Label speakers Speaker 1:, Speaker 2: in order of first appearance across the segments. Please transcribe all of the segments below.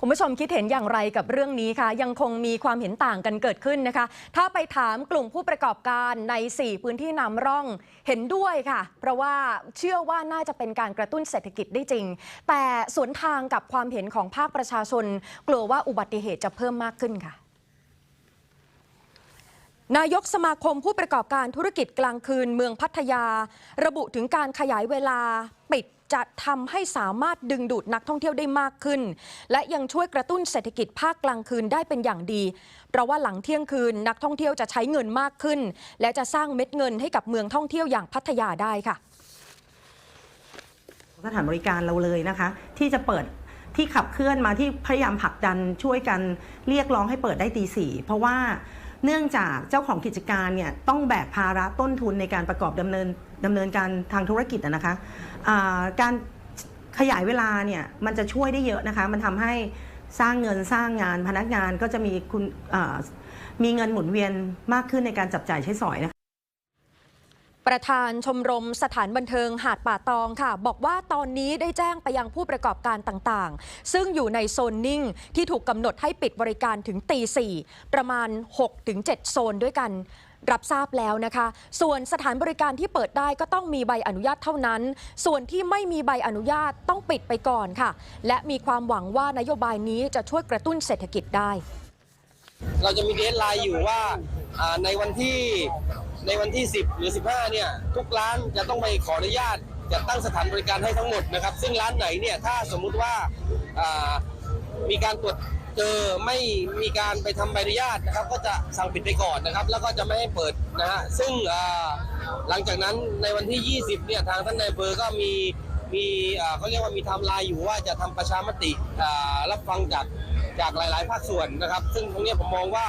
Speaker 1: คุณผู้ชมคิดเห็นอย่างไรกับเรื่องนี้คะยังคงมีความเห็นต่างกันเกิดขึ้นนะคะ ถ้าไปถามกลุ่มผู้ประกอบการใน 4 พื้นที่นำร่องเห็นด้วยค่ะ เพราะว่าเชื่อว่าน่าจะเป็นการกระตุ้นเศรษฐกิจได้จริง แต่สวนทางกับความเห็นของภาคประชาชน กลัวว่าอุบัติเหตุจะเพิ่มมากขึ้นค่ะนายกสมาคมผู้ประกอบการธุรกิจกลางคืนเมืองพัทยา ระบุถึงการขยายเวลาปิด จะทำให้สามารถดึงดูดนักท่องเที่ยวได้มากขึ้น และยังช่วยกระตุ้นเศรษฐกิจภาคกลางคืนได้เป็นอย่างดี เพราะว่าหลังเที่ยงคืนนักท่องเที่ยวจะใช้เงินมากขึ้น และจะสร้างเม็ดเงินให้กับเมืองท่องเที่ยวอย่างพัทยาได้ค่ะ
Speaker 2: สถานบริการเราเลยนะคะ ที่จะเปิดที่ขับเคลื่อนมาที่พยายามผลักดันช่วยกันเรียกร้องให้เปิดได้ตีสี่เพราะว่า เนื่องจากเจ้าของกิจการเนี่ยต้องแบกภาระต้นทุนในการประกอบดำเนินดำเนินการทางธุรกิจนะคะะการขยายเวลาเนี่ยมันจะช่วยได้เยอะนะคะ มันทำให้สร้างเงินสร้างงานพนักงานก็จะมีคุณมีเงินหมุนเวียนมากขึ้นในการจับจ่ายใช้สอยนะคะ
Speaker 1: ประธานชมรมสถานบันเทิงหาดป่าตองค่ะ บอกว่าตอนนี้ได้แจ้งไปยังผู้ประกอบการต่างๆ ซึ่งอยู่ในโซนนิ่งที่ถูกกำหนดให้ปิดบริการถึงตีสี่ประมาณ 6-7 โซนด้วยกันรับทราบแล้วนะคะ ส่วนสถานบริการที่เปิดได้ก็ต้องมีใบอนุญาตเท่านั้น ส่วนที่ไม่มีใบอนุญาตต้องปิดไปก่อนค่ะ และมีความหวังว่านโยบายนี้จะช่วยกระตุ้นเศรษฐกิจได้
Speaker 3: เราจะมีเดทไลน์อยู่ว่าอ่าในวันที่ ในวันที่ 10 หรือ 15 เนี่ย ทุกร้านจะต้องไปขออนุญาตจะตั้งสถานบริการให้ทั้งหมดนะครับ ซึ่งร้านไหนเนี่ยถ้าสมมุติว่าามีการตรวจเจอไม่มีการไปทำใบอนุญาตนะครับ ก็จะสั่งปิดไปก่อนนะครับ แล้วก็จะไม่ให้เปิดนะฮะซึ่งหลังจากนั้นในวันที่ 20 เนี่ยทางท่านนายอำเภอก็มีมีเขาเรียกว่ามีทม์ไลน์อยู่ว่าจะทำประชามติรับฟังจากจากหลาย ๆ ภาคส่วนนะครับ ซึ่งตรงนี้ผมมองว่า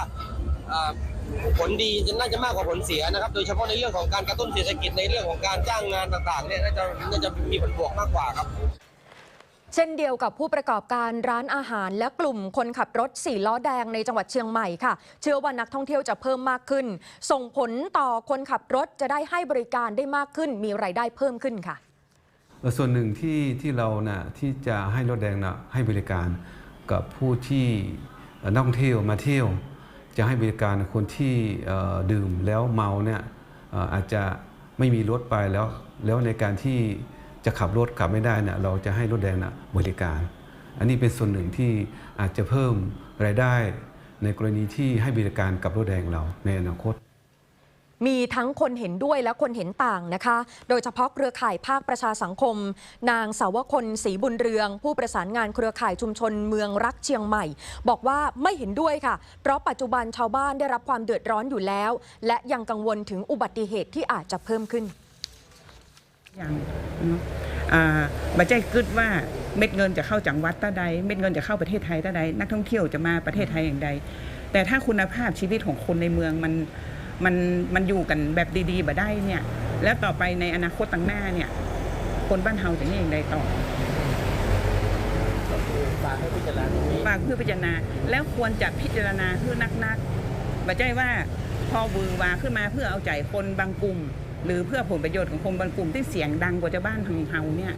Speaker 3: ผลดีจะน่าจะมากกว่าผลเสียนะครับ โดยเฉพาะในเรื่องของการกระตุ้นเศรษฐกิจในเรื่องของการจ้างงานต่างๆเนี่ยน่าจะน่าจะมีผลบวกมากกว่าครับ
Speaker 1: เช่นเดียวกับผู้ประกอบการร้านอาหาร และกลุ่มคนขับรถสี่ล้อแดงในจังหวัดเชียงใหม่ค่ะ เชื่อว่านักท่องเที่ยวจะเพิ่มมากขึ้น ส่งผลต่อคนขับรถจะได้ให้บริการได้มากขึ้น มีรายได้เพิ่มขึ้นค่ะ
Speaker 4: เอ่อส่วนหนึ่งที่ที่เรานะ่ะที่จะให้รถแดงนะให้บริการกับผู้ที่เอ่อนักท่องเที่ยวมาเที่ยว จะให้บริการคนที่ดื่มแล้วเมาเนี่ยเอ่ออาจจะไม่มีรถไปแล้ว แล้วในการที่จะขับรถขับไม่ได้เนี่ยเราจะให้รถแดงนะบริการ อันนี้เป็นส่วนหนึ่งที่อาจจะเพิ่มรายได้ในกรณีที่ให้บริการกับรถแดงเราในอนาคต
Speaker 1: มีทั้งคนเห็นด้วยและคนเห็นต่างนะคะ โดยเฉพาะเครือข่ายภาคประชาสังคม นางสาวคนศรีบุญเรือง ผู้ประสานงานเครือข่ายชุมชนเมืองรักเชียงใหม่ บอกว่าไม่เห็นด้วยค่ะ เพราะปัจจุบันชาวบ้านได้รับความเดือดร้อนอยู่แล้ว และยังกังวลถึงอุบัติเหตุที่อาจจะเพิ่มขึ้น
Speaker 5: อย่างอ่าบัจใจคิดว่าเม็ดเงินจะเข้าจังหวัดตาใด เม็ดเงินจะเข้าประเทศไทยตาใด นักท่องเที่ยวจะมาประเทศไทยอย่างใด แต่ถ้าคุณภาพชีวิตของคนในเมืองมัน มันมันอยู่กันแบบดีๆบ่ได้เนี่ย แล้วต่อไปในอนาคตต่างหน้าเนี่ย คนบ้านเฮาจะนี่อย่างใดต่อ
Speaker 3: ฝากให้พิจารณาตรงนี้
Speaker 5: ฝากเพื่อพิจารณา แล้วควรจะพิจารณาเพื่อนักๆบัจใจว่าพอวือวาขึ้นมาเพื่อเอาใจคนบางกลุ่ม หรือเพื่อผลประโยชน์ของคนบางกลุ่มที่เสียงดังกว่าชาวบ้านทางเฮาเนี่ย